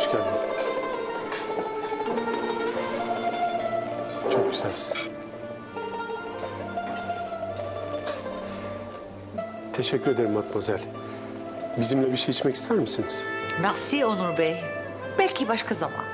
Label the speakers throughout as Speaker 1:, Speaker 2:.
Speaker 1: Hoş geldin. Çok güzelsin. Teşekkür ederim Matmazel. Bizimle bir şey içmek ister misiniz?
Speaker 2: Merci Onur Bey. Belki başka zaman.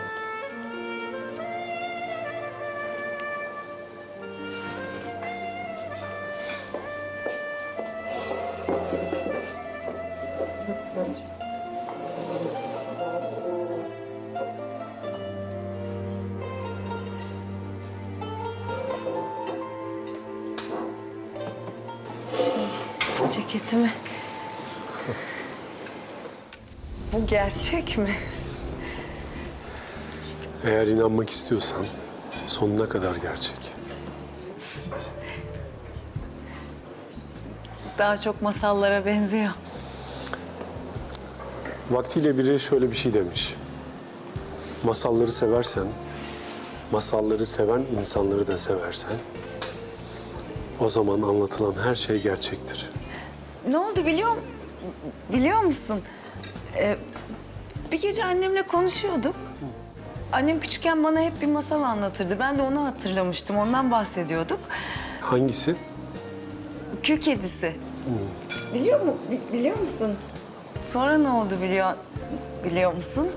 Speaker 3: Ceketimi. Bu gerçek mi?
Speaker 1: Eğer inanmak istiyorsan sonuna kadar gerçek.
Speaker 3: Daha çok masallara benziyor.
Speaker 1: Vaktiyle biri şöyle bir şey demiş. Masalları seversen, masalları seven insanları da seversen, o zaman anlatılan her şey gerçektir.
Speaker 3: Ne oldu biliyor biliyor musun? Ee, bir gece annemle konuşuyorduk. Annem küçükken bana hep bir masal anlatırdı. Ben de onu hatırlamıştım. Ondan bahsediyorduk.
Speaker 1: Hangisi?
Speaker 3: Kül kedisi. Biliyor mu? bi- biliyor musun? Sonra ne oldu biliyor biliyor musun?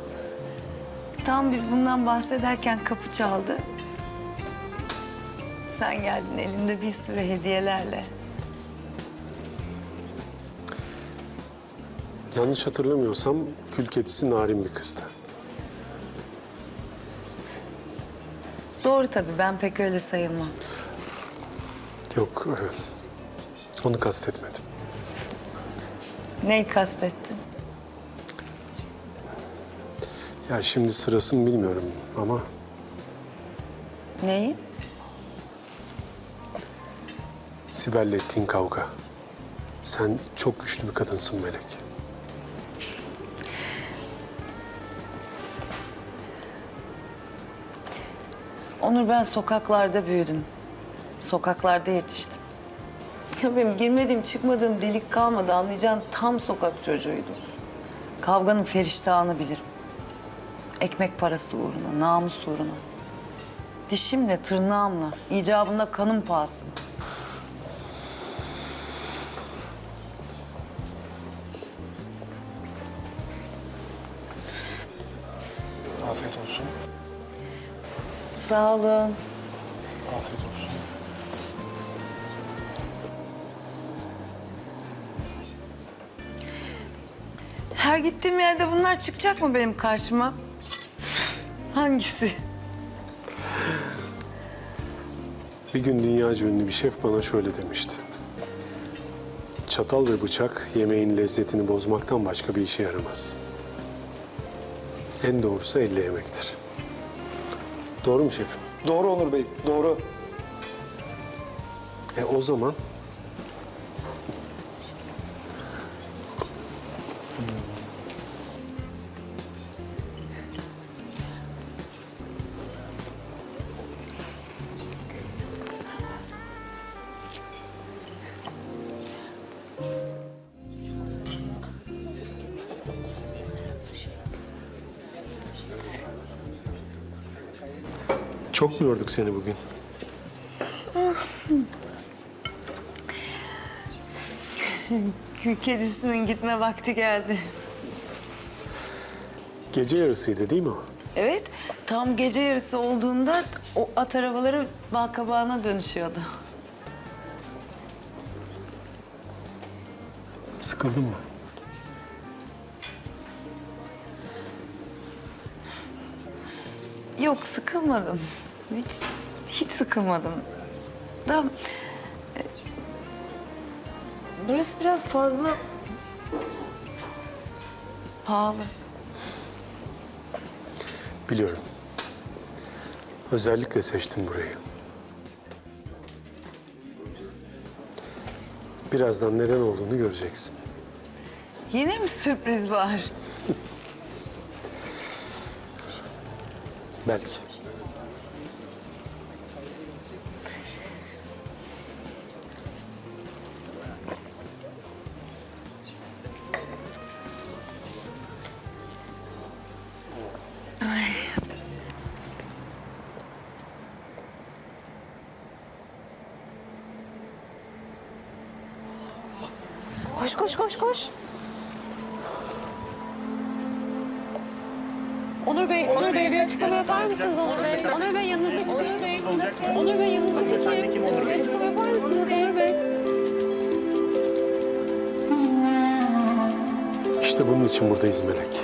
Speaker 3: Tam biz bundan bahsederken kapı çaldı. Sen geldin elinde bir sürü hediyelerle.
Speaker 1: Yanlış hatırlamıyorsam kül kedisi narin bir kızdı.
Speaker 3: Doğru tabii ben pek öyle sayılmam.
Speaker 1: Yok, e, onu kastetmedim.
Speaker 3: Neyi kastettin?
Speaker 1: Ya şimdi sırasını bilmiyorum ama
Speaker 3: Neyi?
Speaker 1: Sibel'le ettiğin kavga. Sen çok güçlü bir kadınsın Melek.
Speaker 3: Onur ben sokaklarda büyüdüm. Sokaklarda yetiştim. Ya benim girmediğim çıkmadığım delik kalmadı anlayacağın tam sokak çocuğuydum. Kavganın feriştahını bilirim. Ekmek parası uğruna, namus uğruna. Dişimle, tırnağımla, icabında kanım pahasına.
Speaker 4: Afiyet olsun.
Speaker 3: Sağ olun.
Speaker 4: Afiyet olsun.
Speaker 3: Her gittiğim yerde bunlar çıkacak mı benim karşıma? Hangisi?
Speaker 1: Bir gün dünyaca ünlü bir şef bana şöyle demişti. Çatal ve bıçak yemeğin lezzetini bozmaktan başka bir işe yaramaz. En doğrusu elle yemektir. Doğru mu şefim?
Speaker 4: Doğru Onur Bey, doğru.
Speaker 1: E o zaman çok mu yorduk seni bugün?
Speaker 3: Kül kedisinin gitme vakti geldi.
Speaker 1: Gece yarısıydı değil mi o?
Speaker 3: Evet, tam gece yarısı olduğunda o at arabaları balkabağına dönüşüyordu.
Speaker 1: Sıkıldın mı?
Speaker 3: Yok, sıkılmadım. Hiç, hiç sıkılmadım. Da e, burası biraz fazla pahalı.
Speaker 1: Biliyorum. Özellikle seçtim burayı. Birazdan neden olduğunu göreceksin.
Speaker 3: Yine mi sürpriz var?
Speaker 1: Belki.
Speaker 5: Koş koş koş koş. Onur Bey, Onur Bey bir açıklama yapar mısınız Onur Bey? Onur Bey yanınızdaki Onur Bey. Onur Bey yanınızdaki kim? Bir açıklama yapar mısınız Onur Bey?
Speaker 1: İşte bunun için buradayız Melek.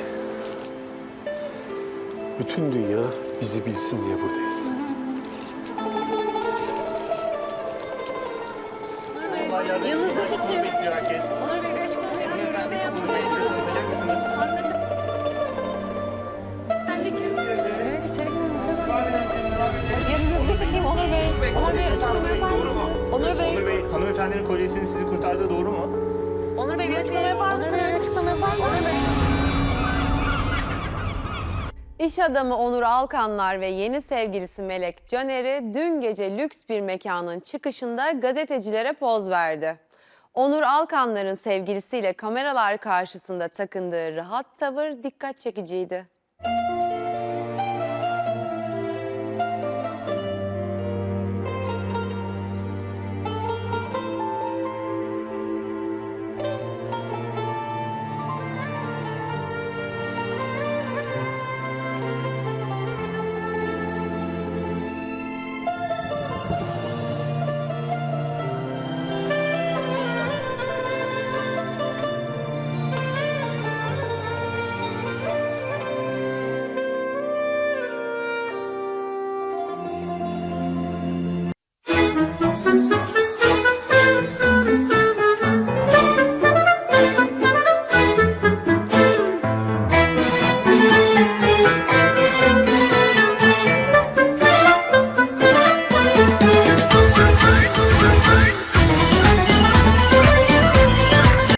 Speaker 1: Bütün dünya bizi bilsin diye buradayız.
Speaker 5: Açıklama yapar mısınız? Açıklama yapar mısınız?
Speaker 6: İş adamı Onur Alkanlar ve yeni sevgilisi Melek Caner'i dün gece lüks bir mekanın çıkışında gazetecilere poz verdi. Onur Alkanlar'ın sevgilisiyle kameralar karşısında takındığı rahat tavır dikkat çekiciydi.